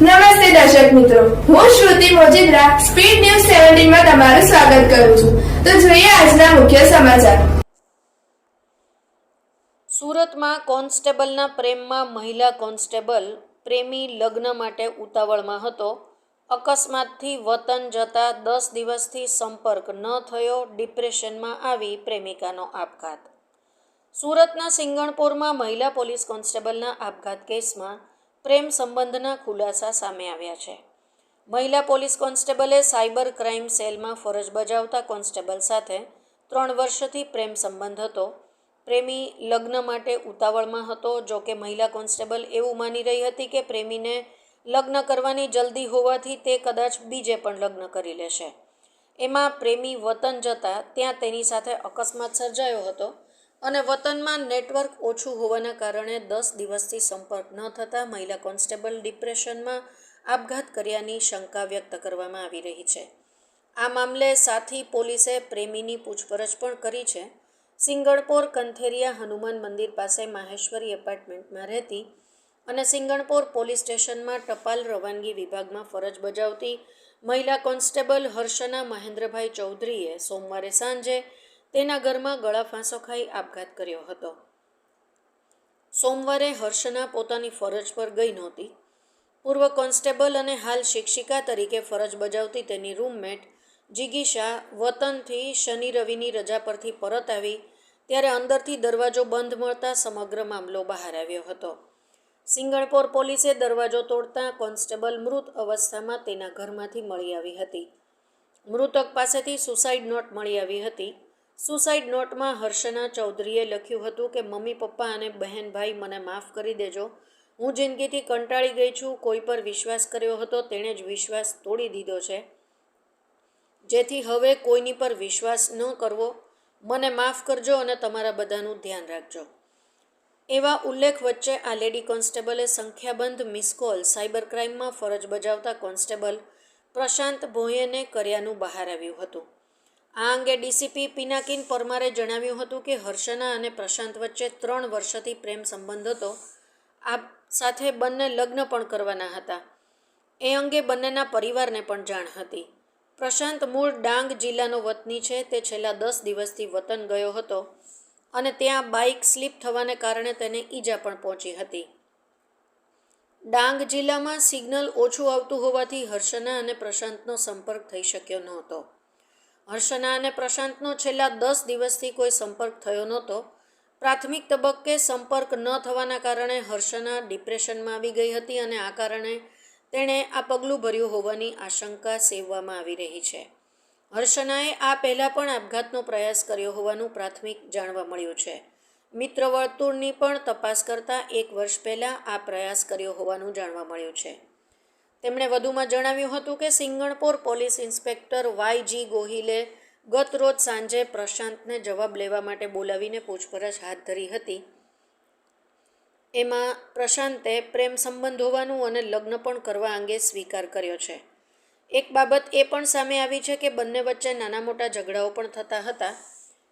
નમસ્તે દર્શક મિત્રો. હું શ્રુતિ મોજીદ્રા, સ્પીડ ન્યૂઝ સેવન્ટીનમાં તમારું સ્વાગત કરું છું. તો જોઈએ આજના મુખ્ય સમાચાર. સુરતમાં કોન્સ્ટેબલના પ્રેમમાં મહિલા કોન્સ્ટેબલ પ્રેમી લગ્ન માટે ઉતાવળમાં હતો. અકસ્માતથી વતન જતા દસ દિવસથી સંપર્ક ન થયો, ડિપ્રેશનમાં આવી પ્રેમિકાનો આપઘાત. સુરતના સિંગણપુરમાં મહિલા પોલીસ કોન્સ્ટેબલના આપઘાત કેસમાં પ્રેમ સંબંધના ખુલાસા સામે આવ્યા છે. મહિલા પોલીસ કોન્સ્ટેબલે સાયબર ક્રાઇમ સેલમાં ફરજ બજાવતા કોન્સ્ટેબલ સાથે ત્રણ વર્ષથી પ્રેમ સંબંધ હતો. પ્રેમી લગ્ન માટે ઉતાવળમાં હતો, જો કે મહિલા કોન્સ્ટેબલ એવું માની રહી હતી કે પ્રેમીને લગ્ન કરવાની જલ્દી હોવાથી તે કદાચ બીજે પણ લગ્ન કરી લેશે. એમાં પ્રેમી વતન જતા ત્યાં તેની સાથે અકસ્માત સર્જાયો હતો. અને વતનમાં નેટવર્ક ઓછું હોવાના કારણે દસ દિવસથી સંપર્ક ન થતાં મહિલા કોન્સ્ટેબલ ડિપ્રેશનમાં આપઘાત કર્યાની શંકા વ્યક્ત કરવામાં આવી રહી છે. આ મામલે સાથી પોલીસે પ્રેમીની પૂછપરછ પણ કરી છે. સિંગણપોર કંથેરિયા હનુમાન મંદિર પાસે માહેશ્વરી એપાર્ટમેન્ટમાં રહેતી અને સિંગણપોર પોલીસ સ્ટેશનમાં ટપાલ રવાનગી વિભાગમાં ફરજ બજાવતી મહિલા કોન્સ્ટેબલ હર્ષના મહેન્દ્રભાઈ ચૌધરીએ સોમવારે સાંજે તેના ઘરમાં ગળા ફાંસો ખાઈ આપઘાત કર્યો હતો. સોમવારે હર્ષના પોતાની ફરજ પર ગઈ નહોતી. પૂર્વ કોન્સ્ટેબલ અને હાલ શિક્ષિકા તરીકે ફરજ બજાવતી તેની રૂમમેટ જિગીશા વતનથી શનિ રવિની રજા પરથી પરત આવી, ત્યારે અંદરથી દરવાજો બંધ મળતા સમગ્ર મામલો બહાર આવ્યો હતો. સિંગણપોર પોલીસે દરવાજો તોડતા કોન્સ્ટેબલ મૃત અવસ્થામાં તેના ઘરમાંથી મળી આવી હતી. મૃતક પાસેથી સુસાઇડ નોટ મળી આવી હતી. સુસાઇડ નોટમાં હર્ષના ચૌધરીએ લખ્યું હતું કે, મમ્મી, પપ્પા અને બહેન ભાઈ, મને માફ કરી દેજો. હું જિંદગીથી કંટાળી ગઈ છું. કોઈ પર વિશ્વાસ કર્યો હતો, તેણે જ વિશ્વાસ તોડી દીધો છે. જેથી હવે કોઈની પર વિશ્વાસ ન કરવો. મને માફ કરજો અને તમારા બધાનું ધ્યાન રાખજો. એવા ઉલ્લેખ વચ્ચે આ લેડી કોન્સ્ટેબલે સંખ્યાબંધ મિસકોલ સાયબર ક્રાઇમમાં ફરજ બજાવતા કોન્સ્ટેબલ પ્રશાંત ભોયેને કર્યાનું બહાર આવ્યું હતું. આ અંગે ડીસીપી પિનાકિન પરમારે જણાવ્યું હતું કે હર્ષના અને પ્રશાંત વચ્ચે ત્રણ વર્ષથી પ્રેમ સંબંધ હતો. આ સાથે બંને લગ્ન પણ કરવાના હતા. એ અંગે બંનેના પરિવારને પણ જાણ હતી. પ્રશાંત મૂળ ડાંગ જિલ્લાનો વતની છે, તે છેલ્લા દસ દિવસથી વતન ગયો હતો અને ત્યાં બાઇક સ્લીપ થવાને કારણે તેને ઈજા પણ પહોંચી હતી. ડાંગ જિલ્લામાં સિગ્નલ ઓછું આવતું હોવાથી હર્ષના અને પ્રશાંતનો સંપર્ક થઈ શક્યો નહોતો. હર્ષના અને પ્રશાંતનો છેલ્લા દસ દિવસથી કોઈ સંપર્ક થયો નહોતો. પ્રાથમિક તબક્કે સંપર્ક ન થવાના કારણે હર્ષના ડિપ્રેશનમાં આવી ગઈ હતી અને આ કારણે તેણે આ પગલું ભર્યું હોવાની આશંકા સેવવામાં આવી રહી છે. હર્ષનાએ આ પહેલાં પણ આપઘાતનો પ્રયાસ કર્યો હોવાનું પ્રાથમિક જાણવા મળ્યું છે. મિત્ર વર્તુળની પણ તપાસ કરતાં એક વર્ષ પહેલાં આ પ્રયાસ કર્યો હોવાનું જાણવા મળ્યું છે. તેમણે વધુમાં જણાવ્યું હતું કે Singanpor police inspector Y G ગોહિલે ગત રોજ સાંજે પ્રશાંતને જવાબ લેવા માટે બોલાવીને પૂછપરછ હાથ ધરી હતી. એમાં પ્રશાંતે પ્રેમ સંબંધ હોવાનું અને લગ્ન પણ કરવા અંગે સ્વીકાર કર્યો છે. એક બાબત એ પણ સામે આવી છે કે બંને વચ્ચે નાના મોટા ઝઘડાઓ પણ થતા હતા.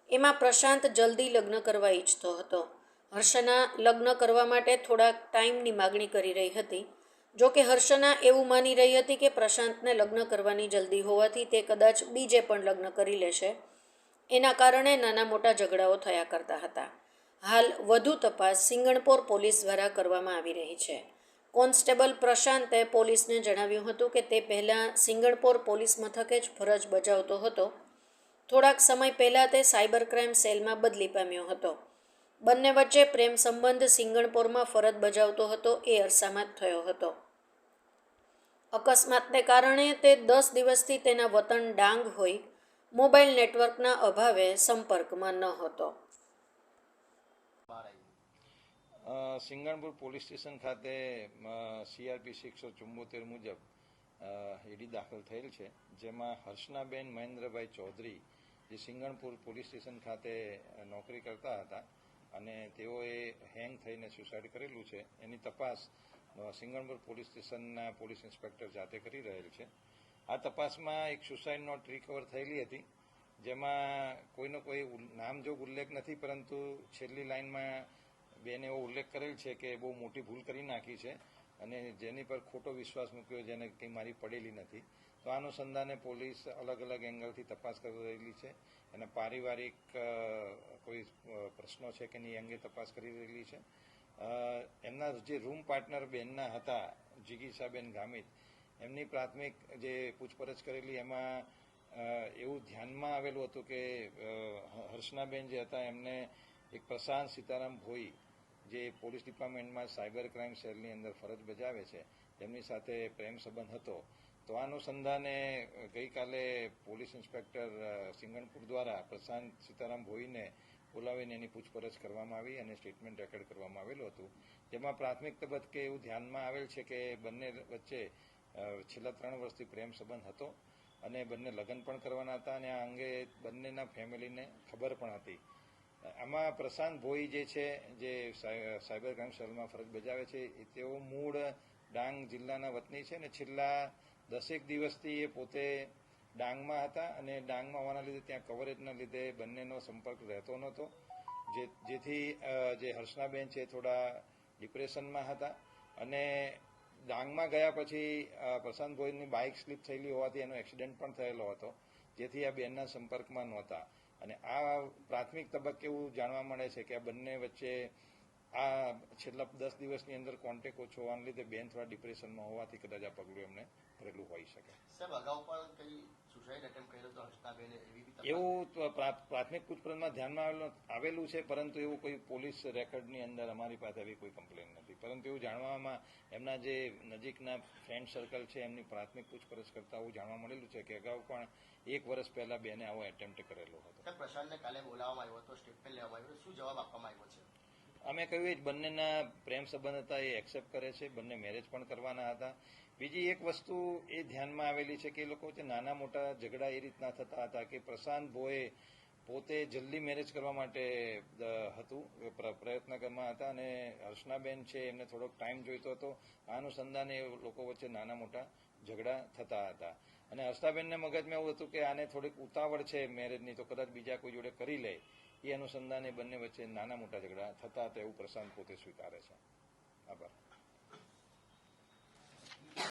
એમાં પ્રશાંત જલ્દી લગ્ન કરવા ઈચ્છતો હતો. હર્ષના લગ્ન કરવા માટે થોડાક ટાઈમની માગણી કરી રહી હતી. જો કે હર્ષના એવું માની રહી હતી કે પ્રશાંતને લગ્ન કરવાની જલ્દી હોવાથી તે કદાચ બીજે પણ લગ્ન કરી લેશે. એના કારણે નાના મોટા ઝઘડાઓ થયા કરતા હતા. હાલ વધુ તપાસ સિંગણપોર પોલીસ દ્વારા કરવામાં આવી રહી છે. કોન્સ્ટેબલ પ્રશાંતે પોલીસને જણાવ્યું હતું કે તે પહેલાં સિંગણપોર પોલીસ મથકે જ ફરજ બજાવતો હતો. થોડાક સમય પહેલાં તે સાયબર ક્રાઇમ સેલમાં બદલી પામ્યો હતો. બંને વચ્ચે પ્રેમ સંબંધ સિંગણપોરમાં ફરજ બજાવતો હતો, એ અરસામાં થયો હતો. અકસ્માતને કારણે તે દસ દિવસથી તેના વતન ડાંગ હોય મોબાઈલ નેટવર્કના અભાવે સંપર્કમાં ન હતો. સિંગણપુર પોલીસ સ્ટેશન ખાતે સીઆરપી એકસો ચુંબોતેર મુજબ ઈડી દાખલ થયેલ છે, જેમાં હર્ષનાબેન મહેન્દ્રભાઈ ચૌધરી, જે સિંગણપુર પોલીસ સ્ટેશન ખાતે નોકરી કરતા હતા અને તેઓએ હેંગ થઈને સુસાઇડ કરેલું છે. એની તપાસ સિંગણપુર પોલીસ સ્ટેશનના પોલીસ ઇન્સ્પેક્ટર જાતે કરી રહેલ છે. આ તપાસમાં એક સુસાઇડ નોટ રિકવર થયેલી હતી, જેમાં કોઈનો કોઈ નામજોગ ઉલ્લેખ નથી, પરંતુ છેલ્લી લાઇનમાં બેને એવો ઉલ્લેખ કરેલ છે કે બહુ મોટી ભૂલ કરી નાખી છે અને જેની પર ખોટો વિશ્વાસ મૂક્યો, જેને કંઈ મારી પડેલી નથી. તો આ અનુસંધાને પોલીસ અલગ અલગ એંગલથી તપાસ કરી રહેલી છે અને પારિવારિક કોઈ પ્રશ્નો છે કે નહીં અંગે તપાસ કરી રહેલી છે. એમના જે રૂમ પાર્ટનર બેનના હતા જિગીશાબેન ગામિત, એમની પ્રાથમિક જે પૂછપરછ કરેલી, એમાં એવું ધ્યાનમાં આવેલું હતું કે હર્ષનાબેન જે હતા, એમને એક પ્રશાંત સીતારામ ભોઈ, જે પોલીસ ડિપાર્ટમેન્ટમાં સાયબર ક્રાઇમ સેલની અંદર ફરજ બજાવે છે, તેમની સાથે પ્રેમ સંબંધ હતો. તો અનુસંધાને ગઈકાલે પોલીસ ઇન્સ્પેક્ટર સિંગણપુર દ્વારા પ્રશાંત સીતારામ ભોઈને બોલાવીને એની પૂછપરછ કરવામાં આવી અને સ્ટેટમેન્ટ રેકોર્ડ કરવામાં આવેલું હતું. જેમાં પ્રાથમિક તબક્કે એવું ધ્યાનમાં આવેલ છે કે બંને વચ્ચે છેલ્લા ત્રણ વર્ષથી પ્રેમ સંબંધ હતો અને બંને લગ્ન પણ કરવાના હતા અને આ અંગે બંનેના ફેમિલીને ખબર પણ હતી. આમાં પ્રશાંત ભોઈ જે છે, જે સાય- સાયબર ક્રાઇમ સેલમાં ફરજ બજાવે છે તેઓ મૂળ ડાંગ જિલ્લાના વતની છે અને છેલ્લા દસેક દિવસથી એ પોતે ડાંગમાં હતા અને ડાંગમાં હોવાના લીધે ત્યાં કવરેજના લીધે બંનેનો સંપર્ક રહેતો નહોતો. જેથી જે હર્ષનાબેન છે થોડા ડિપ્રેશનમાં હતા અને ડાંગમાં ગયા પછી પ્રશાંત ભોઈની બાઇક સ્લીપ થયેલી હોવાથી એનો એક્સિડન્ટ પણ થયેલો હતો, જેથી આ બેનના સંપર્કમાં નહોતા. અને આ પ્રાથમિક તબક્કે એવું જાણવા મળે છે કે આ બંને વચ્ચે આ છેલ્લા દસ દિવસની અંદર કોન્ટેક ઓછો હોવાને લીધે બેન થોડા ડિપ્રેશનમાં હોવાથી કદાચ આ પગલું એમને ભરેલું હોઈ શકે. એવી એવું પ્રાથમિક પૂછપરછમાં ધ્યાનમાં આવેલું- આવેલું છે પરંતુ એવું કોઈ પોલીસ રેકોર્ડની અંદર અમારી પાસે એવી કોઈ કમ્પ્લેન નથી. પરંતુ એવું જાણવામાં એમના જે નજીકના ફ્રેન્ડ સર્કલ છે એમની પ્રાથમિક પૂછપરછ કરતા એવું જાણવા મળેલું છે કે અગાઉ પણ એક વર્ષ પહેલા બેને આવો એટેમ્પ્ટ કરેલો હતો. પ્રશાંતને કાલે બોલાવવામાં આવ્યો હતો સ્ટેટમેન્ટ લેવામાં આવ્યું. શું જવાબ આપવામાં આવ્યો છે? અમે કહ્યું એ જ બંનેના પ્રેમ સંબંધ હતા, એ એક્સેપ્ટ કરે છે, બંને મેરેજ પણ કરવાના હતા. બીજી એક વસ્તુ એ ધ્યાનમાં આવેલી છે કે એ લોકો વચ્ચે નાના મોટા ઝઘડા એ રીતના થતા હતા કે પ્રશાંત ભોએ પોતે જલ્દી મેરેજ કરવા માટે હતું, પ્ર- પ્રયત્ન કરવા હતા અને હર્ષનાબેન છે એમને થોડોક ટાઈમ જોઈતો હતો. આ અનુસંધાને એ લોકો વચ્ચે નાના મોટા ઝઘડા થતા હતા. અને હર્ષાબેનને મગજમાં એવું હતું કે આને થોડીક ઉતાવળ છે મેરેજની તો કદાચ બીજા કોઈ જોડે કરી લે. એ અનુસંધાને બંને વચ્ચે નાના મોટા ઝઘડા થતા હતા એવું પ્રશાંત પોતે સ્વીકારે છે. આભાર.